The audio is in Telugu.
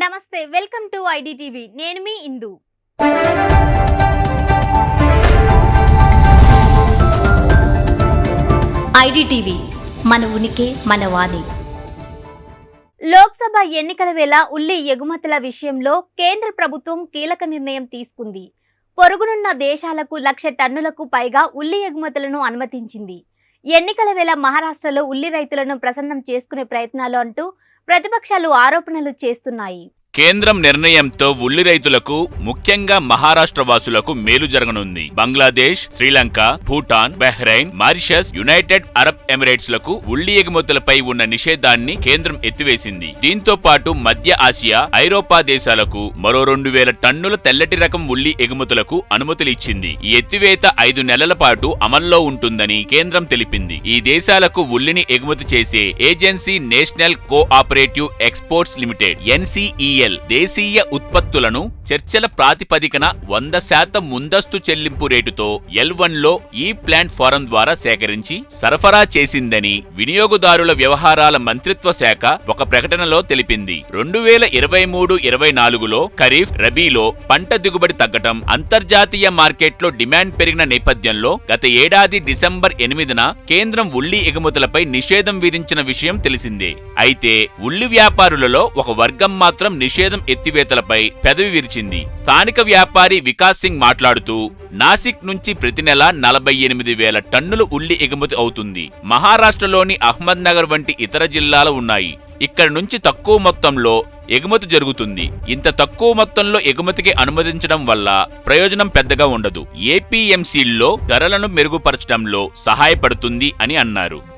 నమస్తే వెల్కమ్ టు ఐడిటీవీ. నేను మీ ఇందు. ఐడిటీవీ మన ఉనికి మన వాణి. లోక్సభ ఎన్నికల వేళ ఉల్లి ఎగుమతుల విషయంలో కేంద్ర ప్రభుత్వం కీలక నిర్ణయం తీసుకుంది. పొరుగునున్న దేశాలకు లక్ష టన్నులకు పైగా ఉల్లి ఎగుమతులను అనుమతించింది. ఎన్నికల వేళ మహారాష్ట్రలో ఉల్లి రైతులను ప్రసన్నం చేసుకునే ప్రయత్నాలు అంటూ ప్రతిపక్షాలు ఆరోపణలు చేస్తున్నాయి. కేంద్రం నిర్ణయంతో ఉల్లి రైతులకు ముఖ్యంగా మహారాష్ట్ర వాసులకు మేలు జరగనుంది. Bangladesh Sri Lanka Bhutan Bahrain Mauritius United Arab ఎమిరేట్స్లకు ఉల్లి ఎగుమతులపై ఉన్న నిషేధాన్ని కేంద్రం ఎత్తివేసింది. దీంతో పాటు మధ్య ఆసియా ఐరోపా దేశాలకు మరో రెండు వేల టన్నుల తెల్లటి రకం ఉల్లి ఎగుమతులకు అనుమతులు ఇచ్చింది. ఈ ఎత్తివేత ఐదు నెలల పాటు అమల్లో ఉంటుందని కేంద్రం తెలిపింది. ఈ దేశాలకు ఉల్లిని ఎగుమతి చేసే agency National Cooperative Exports Limited NCEL దేశీయ ఉత్పత్తులను చర్చల ప్రాతిపదికన వంద శాతం ముందస్తు చెల్లింపు రేటుతో ఎల్ వన్లో ఈ ప్లాంట్ ఫోరం ద్వారా సేకరించి సరఫరా చేసిందని వినియోగదారుల వ్యవహారాల మంత్రిత్వ శాఖ ఒక ప్రకటనలో తెలిపింది. రెండు వేల ఇరవై మూడు ఇరవై నాలుగులో ఖరీఫ్ రబీలో పంట దిగుబడి తగ్గటం అంతర్జాతీయ మార్కెట్లో డిమాండ్ పెరిగిన నేపథ్యంలో గత ఏడాది డిసెంబర్ ఎనిమిదిన కేంద్రం ఉల్లి ఎగుమతులపై నిషేధం విధించిన విషయం తెలిసిందే. అయితే ఉల్లి వ్యాపారులలో ఒక వర్గం మాత్రం నిషేధం ఎత్తివేతలపై పెదవి విరిచింది. స్థానిక వ్యాపారి వికాస్ సింగ్ మాట్లాడుతూ నాసిక్ నుంచి ప్రతి నెల నలభై ఎనిమిది వేల టన్నులు ఉల్లి ఎగుమతి అవుతుంది. మహారాష్ట్రలోని అహ్మద్ నగర్ వంటి ఇతర జిల్లాలు ఉన్నాయి. ఇక్కడ నుంచి తక్కువ మొత్తంలో ఎగుమతి జరుగుతుంది. ఇంత తక్కువ మొత్తంలో ఎగుమతికి అనుమతించడం వల్ల ప్రయోజనం పెద్దగా ఉండదు. ఏపీఎంసీల్లో ధరలను మెరుగుపరచడంలో సహాయపడుతుంది అని అన్నారు.